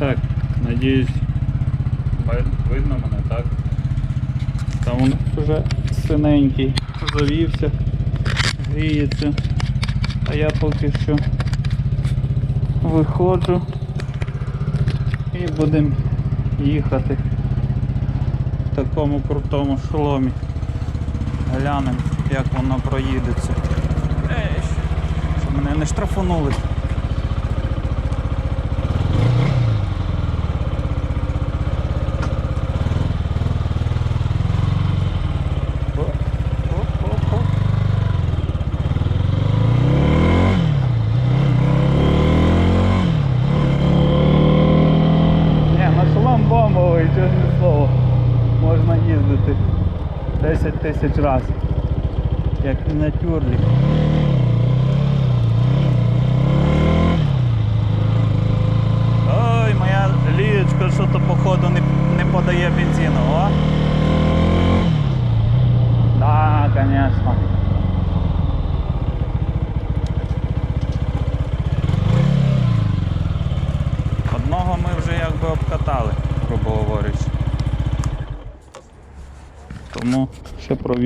Так, надіюсь, видно мене, так? Там він вже синенький завівся, гріється. А я поки що виходжу і будемо їхати в такому крутому шоломі. Глянемо, як воно проїдеться. Щоб мене не штрафанули. Чесне слово. Можна їздити 10 тисяч разів. Як на тюрлі. Ой, моя лієчка що-то походу не, не подає бензину, о? Да, конечно. Одного ми вже якби обкатали, грубо говорячи. Тому ще провів.